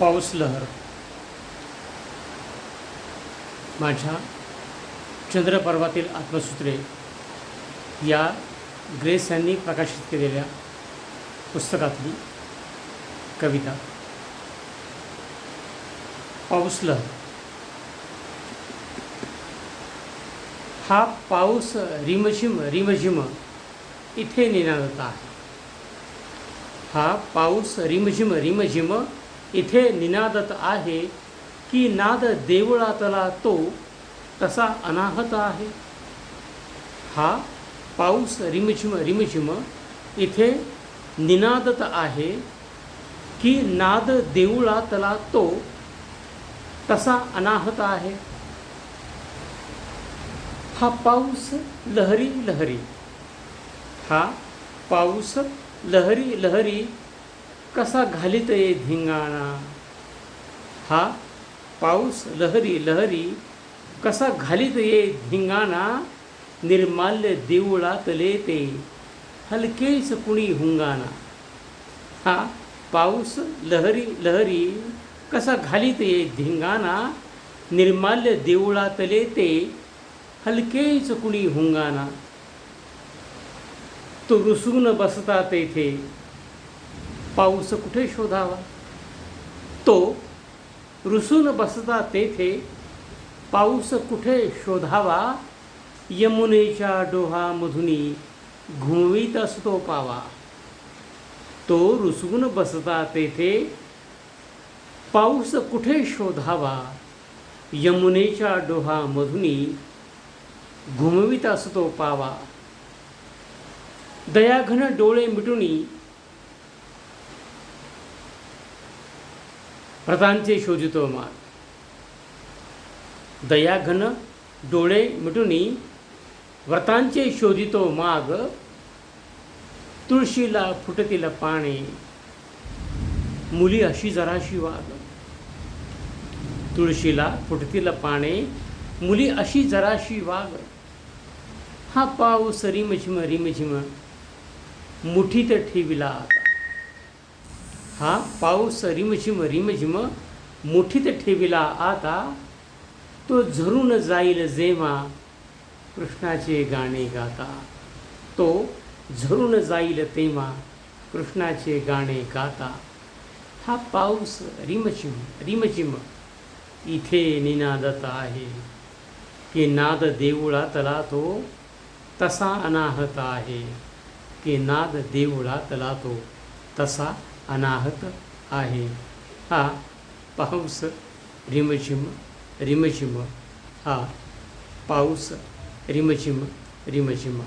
पाऊस लहर. माझ्या चंद्रपर्वातील आत्मसूत्रे या ग्रेस यांनी प्रकाशित केलेल्या पुस्तकातली कविता. पाऊस लहर. हा पाऊस रिमझिम रिमझिम इथे निनादता आहे. हा पाऊस रिमझिम रिमझिम इथे निनादत आहे की नाद देवळातला तो तसा अनाहत आहे. हा पाऊस रिमझिम रिमझिम इथे निनादत आहे की नाद देवळातला तो तसा अनाहत आहे. हा पाऊस लहरी लहरी. हा पाऊस लहरी लहरी कसा घालीत ये धिंगाणा? हा? पाऊस लहरी लहरी कसा घालीत ये धिंगाणा? निर्माल्य देऊळातले ते हलकेच कुणी हुंगाणा. हा? पाऊस लहरी लहरी कसा घालीत ये धिंगाणा? निर्माल्य देऊळातले ते हलकेच कुणी हुंगाणा. तो रुसून बसता तेथे पाऊस कुठे शोधावा? तो रुसून बसता तेथे पाऊस कुठे शोधावा? यमुनेच्या डोहामधुनी घुमवीत असतो पावा. तो रुसून बसता तेथे पाऊस कुठे शोधावा? यमुनेच्या डोहामधुनी घुमवीत असतो पावा. दयाघन डोळे मिटुनी व्रतांचे शोधितो माग दयाघन डोळे मिटुनी व्रतांचे शोधितो माग तुळशीला फुटतील पाणी मुली अशी जराशी वाग. तुळशीला फुटतील पाने मुली अशी जराशी वाग. हा पाऊस रिमझिम रिमझिम मुठीत ठेविला. हा पाऊस रिमझिम रिमझिम मुठीत ठेविला आता. तो झरून जाईल जेव्हा कृष्णाचे गाणे गाता. तो झरून जाईल तेव्हा कृष्णाचे गाणे गाता. हा पाऊस रिमझिम रिमझिम इथे निनादत आहे. की नाद देऊळातला तो तसा अनाहत आहे. की नाद देऊळातला तो तसा अनाहत आहे. हा पाऊस रिमझिम रिमझिम. हा पाऊस रिमझिम रिमझिम.